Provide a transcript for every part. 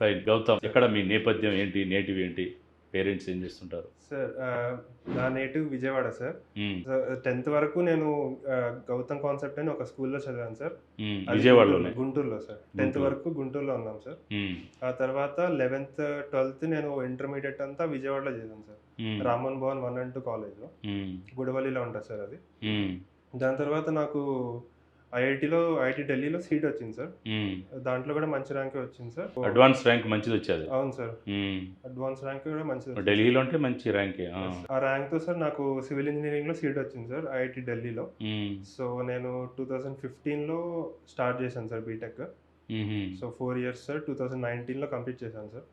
Fine Gautam ఎక్కడ మీ నేపథ్యం ఏంటి నేటివ్ ఏంటి పేరెంట్స్ ఏం చేస్తుంటారు సార్ నా నేటివ్ విజయవాడ సార్. టెన్త్ వరకు నేను గౌతమ్ కాన్సెప్ట్ అని ఒక స్కూల్లో చదివాను సార్ గుంటూరు- గుంటూరులో సార్ టెన్త్. వరకు గుంటూరులో ఉన్నాం సార్. ఆ తర్వాత లెవెన్త్ ట్వెల్త్ నేను ఇంటర్మీడియట్ అంతా విజయవాడలో చేశాను sir. Raman Bhavan one and two కాలేజ్లో. గుడవల్లిలో ఉంటుంది సార్ అది. దాని తర్వాత నాకు ఐఐటిలో ఐఐటి ఢిల్లీలో సీట్ వచ్చింది సార్. దాంట్లో కూడా మంచి ర్యాంక్ వచ్చింది సార్ అడ్వాన్స్ ర్యాంక్ మంచిది వచ్చేది అవును సార్. అడ్వాన్స్ ర్యాంక్ కూడా మంచిది. ఢిల్లీలో అంటే మంచి ర్యాంకే ఆ. ఆ ర్యాంక్తో సార్ నాకు సివిల్ ఇంజనీరింగ్లో సీట్ వచ్చింది సార్ ఐఐటి ఢిల్లీలో. సో నేను టూ థౌజండ్ ఫిఫ్టీన్లో స్టార్ట్ చేశాను sir BTech. So four years sir two thousand నైన్టీన్లో కంప్లీట్ చేశాను సార్.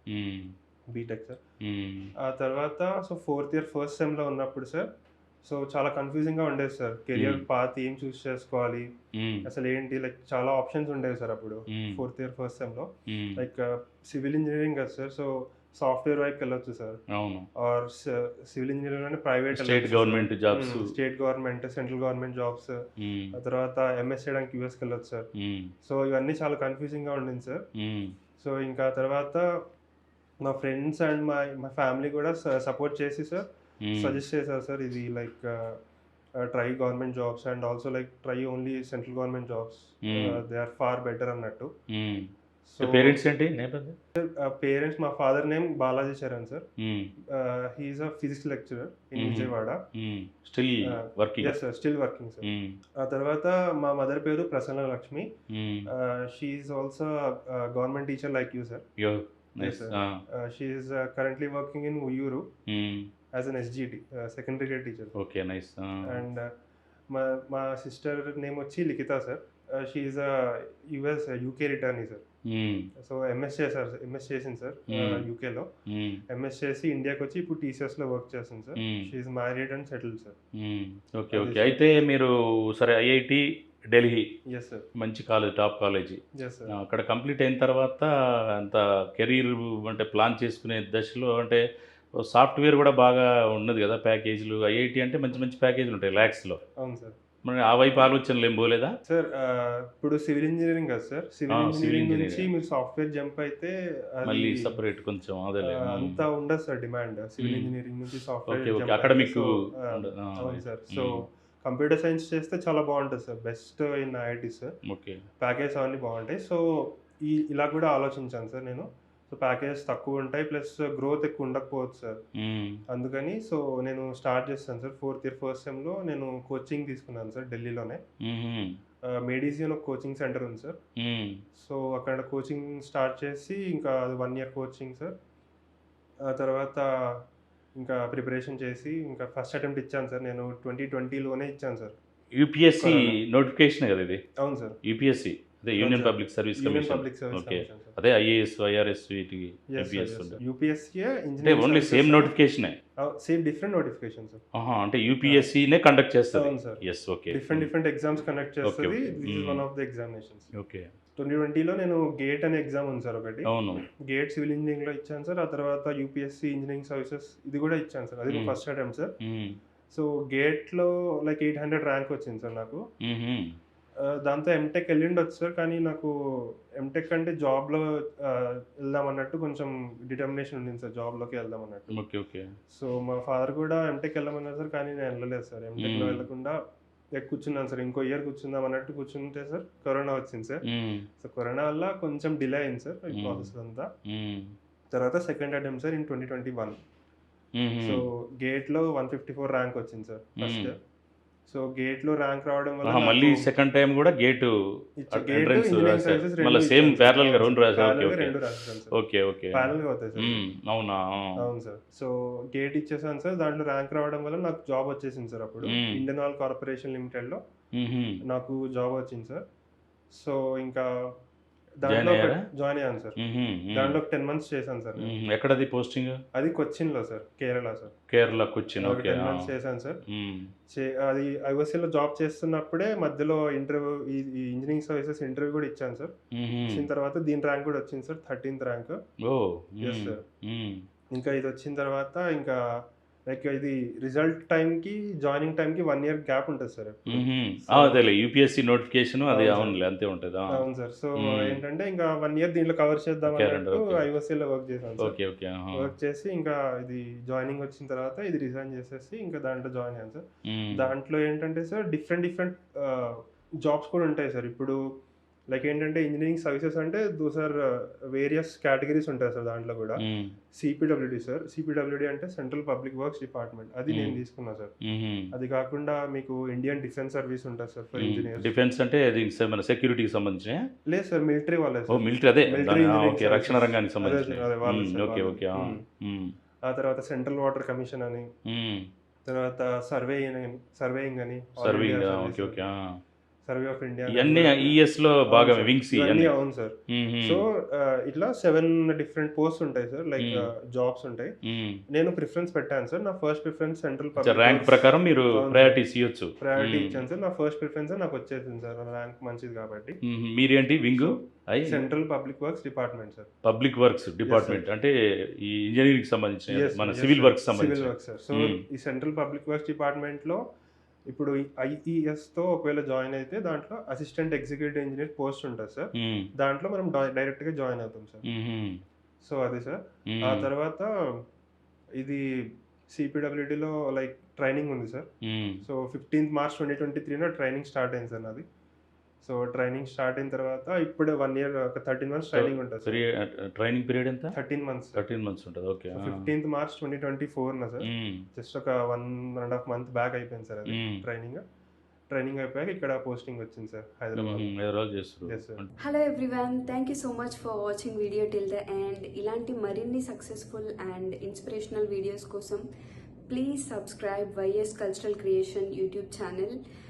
BTech sir. ఆ తర్వాత సో ఫోర్త్ ఇయర్ ఫస్ట్ సెమ్లో ఉన్నప్పుడు సార్ సో చాలా కన్ఫ్యూజింగ్గా ఉండేది సార్ కెరియర్ Hmm. పాత్ ఏం చూస్ చేసుకోవాలి మ్మ్. అసలు ఏంటి లైక్ చాలా ఆప్షన్స్ ఉండేవి సార్ అప్పుడు. ఫోర్త్ ఇయర్ ఫస్ట్ సెమ్లో మ్మ్. లైక్ సివిల్ ఇంజనీరింగ్ కదా సార్ సో సాఫ్ట్వేర్ వైపు వెళ్ళొచ్చు సార్ అవును ఆర్ సివిల్ ఇంజనీరింగ్ అంటే private state government jobs state government central government jobs. ఆ తర్వాత ఎంఎస్ చేయడానికి యూఎస్కి వెళ్ళొచ్చు సార్. సో ఇవన్నీ చాలా కన్ఫ్యూజింగ్గా ఉండింది సార్. సో ఇంకా తర్వాత మా ఫ్రెండ్స్ అండ్ మా మా ఫ్యామిలీ కూడా సపోర్ట్ చేసి సార్. సజెస్ట్ చేశారు సార్ ఇది like try government jobs and also like try only central government jobs Hmm. They are far better అన్నట్టు. సో పేరెంట్స్ ఏంటి పేరెంట్స్ మా father name Balaji Charan sir. He's a physics lecturer in. Vijayawada. Still Uh, working sir still working sir. ఆ తర్వాత మా mother పేరు Prasanna Lakshmi. She's also government teacher like you sir. She's currently working in Uyyuru. As an SGT secondary grade teacher okay nice. And మా మా sister name వచ్చి Likhitha sir she is US UK returnee sir. So MS చేశారు MS చేసింది sir. యూకేలో. MS చేసి ఇండియాకి వచ్చి ఇప్పుడు టీసీఎస్లో వర్క్ చేస్తుంది sir. She is married and settled sir. Okay okay అయితే మీరు సరే ఐఐటి ఢిల్లీ ఎస్ సార్ మంచి college top college yes sir అక్కడ కంప్లీట్ అయిన తర్వాత అంత కెరీర్ అంటే ప్లాన్ చేసుకునే దశలో అంటే సాఫ్ట్వేర్ కూడా బాగా ఉన్నది కదా ప్యాకేజీలు. ఐఐటి అంటే మంచి మంచి ప్యాకేజీలు ఉంటాయి ల్యాక్స్లో. అవును సార్. మరి ఆ వైపు ఆలోచనలు ఏం పోలేదా? సార్ ఇప్పుడు సివిల్ ఇంజనీరింగ్ కదా సార్. సివిల్ ఇంజనీరింగ్ నుంచి. మీరు సాఫ్ట్వేర్ జంప్ అయితే మళ్ళీ సపరేట్ కొంచెం అదే అంత ఉండదు సార్ డిమాండ్. సివిల్. ఇంజనీరింగ్ నుంచి సాఫ్ట్వేర్ అకాడమిక్ అవును సార్. సో కంప్యూటర్ సైన్స్ చేస్తే చాలా బాగుంటుంది sir. Best in IIT sir. Okay. Package అవన్నీ బాగుంటాయి. సో ఈ ఇలా కూడా ఆలోచించాను సార్ నేను. సో ప్యాకేజెస్ తక్కువ ఉంటాయి ప్లస్ గ్రోత్ ఎక్కువ ఉండకపోవచ్చు సార్. అందుకని సో నేను స్టార్ట్ చేస్తాను సార్. ఫోర్త్ ఇయర్ ఫస్ట్ సెమ్లో నేను కోచింగ్ తీసుకున్నాను సార్ ఢిల్లీలోనే. మేడీసీ అని ఒక కోచింగ్ సెంటర్ ఉంది సార్. సో అక్కడ కోచింగ్ స్టార్ట్ చేసి ఇంకా అది వన్ ఇయర్ కోచింగ్ సార్. ఆ తర్వాత ఇంకా ప్రిపరేషన్ చేసి ఇంకా ఫస్ట్ అటెంప్ట్ ఇచ్చాను సార్. నేను ట్వంటీ ట్వంటీలోనే ఇచ్చాను సార్. యూపీఎస్సి. నోటిఫికేషన్ కదా ఇది? అవును సార్. యూపీఎస్సి? అదే union sir. Public service union commission. Public service okay. Commission అదే ఐఏఎస్ ఐఆర్ఎస్ వీటికి యూపీఎస్ యూపీఎస్సీ అంటే ఓన్లీ సేమ్ నోటిఫికేషనే సేమ్ డిఫరెంట్ నోటిఫికేషన్ సార్ ఆహా అంటే యూపీఎస్సీనే కండక్ట్ చేస్తుంది. అవును sir yes okay different different exams conduct చేస్తుంది. okay. This is Mm. One of the examinations okay twenty ట్వంటీలో నేను గేట్ అనే ఎగ్జామ్ ఉంది సార్ ఒకటి. అవును. గేట్ సివిల్ ఇంజనీరింగ్లో ఇచ్చాను సార్ ఆ తర్వాత యూపీఎస్సీ ఇంజనీరింగ్ సర్వీసెస్ ఇది కూడా ఇచ్చాను సార్ అది Mm. ఫస్ట్ అటెంప్ట్ సార్ మ్మ్. సో గేట్లో లైక్ ఎయిట్ హండ్రెడ్ ర్యాంక్ వచ్చింది సార్ నాకు. మ్మ్. దాంతో ఎంటెక్ వెళ్ళిండొచ్చు సార్ కానీ నాకు ఎంటెక్ అంటే జాబ్లో ఆ, వెళ్దాం అన్నట్టు కొంచెం డిటర్మినేషన్ ఉండింది సార్ జాబ్లోకి వెళ్దాం అన్నట్టు ఓకే ఓకే సో మా ఫాదర్ కూడా ఎంటెక్ వెళ్ళమన్నారు సార్ కానీ నేను వెళ్ళలేదు సార్ ఎంటెక్లో Mm. వెళ్ళకుండా కూర్చున్నాను సార్ ఇంకో ఇయర్ కూర్చుందాం అన్నట్టు కూర్చుంటే సార్ కరోనా వచ్చింది సార్. సో కరోనా వల్ల కొంచెం డిలే అయింది సార్ ఈ. ప్రాసెస్ అంతా. తర్వాత second attempt sir in twenty twenty one. So గేట్లో one fifty four rank వచ్చింది సార్ ఫస్ట్. సో గేట్లో ర్యాంక్ రావడం వల్ల మళ్ళీ సెకండ్ టైం కూడా గేటు రెండు మళ్ళీ ఇచ్చాను parallel గా. రెండు రాశారు. ఓకే ఓకే ప్యానల్గా అవుతాయి సార్. అవునా అవును సార్ సో గేట్ ఇచ్చేసాను సార్ దాంట్లో ర్యాంక్ రావడం వల్ల నాకు జాబ్ వచ్చేసింది సార్ అప్పుడు. ఇండియన్ ఆయిల్ కార్పొరేషన్ లిమిటెడ్లో. నాకు జాబ్ వచ్చింది సార్ సో ఇంకా దాంట్లో? జాయిన్ అయ్యాను సార్. దాంట్లో టెన్ మంత్స్ చేశాను సార్. మ్మ్. ఎక్కడది పోస్టింగ్ అది కొచ్చిన్లో sir Kerala sir Kerala Cochin okay ten months చేశాను సార్ అది ఐఓసీలో జాబ్ చేస్తున్నప్పుడే మధ్యలో ఇంటర్వ్యూ ఈ ఇంజనీరింగ్ సర్వీసెస్ ఇంటర్వ్యూ కూడా ఇచ్చాను సార్ మ్మ్. వచ్చిన తర్వాత దీని ర్యాంక్ కూడా వచ్చింది సార్ థర్టీన్త్ ర్యాంక్ ఓ sir. మ్మ్. ఇంకా ఇది వచ్చిన తర్వాత ఇంకా లైక్ ఇది రిజల్ట్ టైంకి జాయినింగ్ టైంకి వన్ ఇయర్ గ్యాప్ ఉంటుంది సార్ అదేలే యూపీఎస్సీ నోటిఫికేషన్ అది. అవునులే అంతే ఉంటుంది. అవును సార్ సో. ఏంటంటే ఇంకా వన్ ఇయర్ దీంట్లో కవర్ చేద్దాం అన్నట్టు. ఐఓసీలో వర్క్ చేశాను ఓకే ఓకే. వర్క్ చేసి ఇంకా ఇది జాయినింగ్ వచ్చిన తర్వాత ఇది రిజైన్ చేసేసి ఇంకా దాంట్లో జాయిన్ అయ్యాను సార్. దాంట్లో ఏంటంటే సార్ డిఫరెంట్ డిఫరెంట్ జాబ్స్ కూడా ఉంటాయి సార్ ఇప్పుడు లైక్ ఏంటంటే ఇంజనీరింగ్ సర్వీసెస్ అంటే దోస్ ఆర్ వేరియస్ కేటగిరీస్ ఉంటాయి సార్ దాంట్లో కూడా. సిపిడబ్ల్యూడి సార్ సిపిడబ్ల్యూడి అంటే సెంట్రల్ పబ్లిక్ వర్క్స్ డిపార్ట్మెంట్ అది నేను. తీసుకున్నా సార్. అది కాకుండా మీకు ఇండియన్ డిఫెన్స్ సర్వీస్ ఉంటుంది sir for hmm. Engineers defence అంటే మన సెక్యూరిటీకి సంబంధించిన లేదు సార్ మిలిటరీ వాళ్ళే ఓ మిలిటరీ అదే ఓకే రక్షణ. రంగానికి సంబంధించిన ఓకే. ఓకే ఆ. తర్వాత సెంట్రల్ వాటర్ కమిషన్ అని. తర్వాత సర్వే సర్వేయింగ్ అని serving okay okay. Survey of India ఇవన్నీ ఈఎస్లో బాగా వింగ్స్ అవును సార్. సో ఇట్లా సెవెన్ డిఫరెంట్ పోస్ట్ ఉంటాయి సార్ లైక్. జాబ్స్ ఉంటాయి. నేను ప్రిఫరెన్స్ పెట్టాను సార్. నా ఫస్ట్ ప్రిఫరెన్స్ సెంట్రల్ ర్యాంక్ ప్రకారం మీరు అవును. ప్రయారిటీస్ ఇవ్వచ్చు ప్రయారిటీ ఇచ్చాను సార్. నా ఫస్ట్ ప్రిఫరెన్స్ నాకు వచ్చేసింది సార్. ర్యాంక్ మంచిది కాబట్టి. మీరేంటి? Wing central public works department sir. Public works department అంటే ఈ ఇంజనీరింగ్ సంబంధించిన మన సివిల్ వర్క్స్ సివిల్ సంబంధించిన. Work sir so. ఈ సెంట్రల్ పబ్లిక్ వర్క్స్ డిపార్ట్మెంట్లో ఇప్పుడు ఐఈఎస్తో ఒకవేళ జాయిన్ అయితే దాంట్లో అసిస్టెంట్ ఎగ్జిక్యూటివ్ ఇంజనీర్ పోస్ట్ ఉంటుంది సార్. దాంట్లో మనం డైరెక్ట్గా జాయిన్ అవుతాం సార్. సో అది సార్. ఆ తర్వాత ఇది సిపిడబ్ల్యూడిలో లైక్ ట్రైనింగ్ ఉంది sir. So fifteenth March twenty twenty త్రీలో ట్రైనింగ్ స్టార్ట్ అయింది సార్ నాది సో ట్రైనింగ్ స్టార్ట్ అయిన తర్వాత ఇప్పుడే వన్ ఇయర్ ఒక థర్టీన్ మంత్స్ ట్రైనింగ్ ఉంటుంది ట్రైనింగ్ పీరియడ్ ఎంత? Thirteen months. థర్టీన్ మంత్స్ ఉంటుంది okay. Fifteenth March twenty twenty four నా సార్. జస్ట్ ఒక one and half month back అయిపోయింది సార్ అది మ్మ్. ట్రైనింగ్. ట్రైనింగ్ అయిపోయాక ఇక్కడ పోస్టింగ్ వచ్చింది sir Hyderabad. Hello everyone thank you so much for watching video till the end ఇలాంటి మరిన్ని సక్సెస్ఫుల్ అండ్ ఇన్స్పిరేషనల్ వీడియోస్ కోసం please subscribe YS cultural creation YouTube channel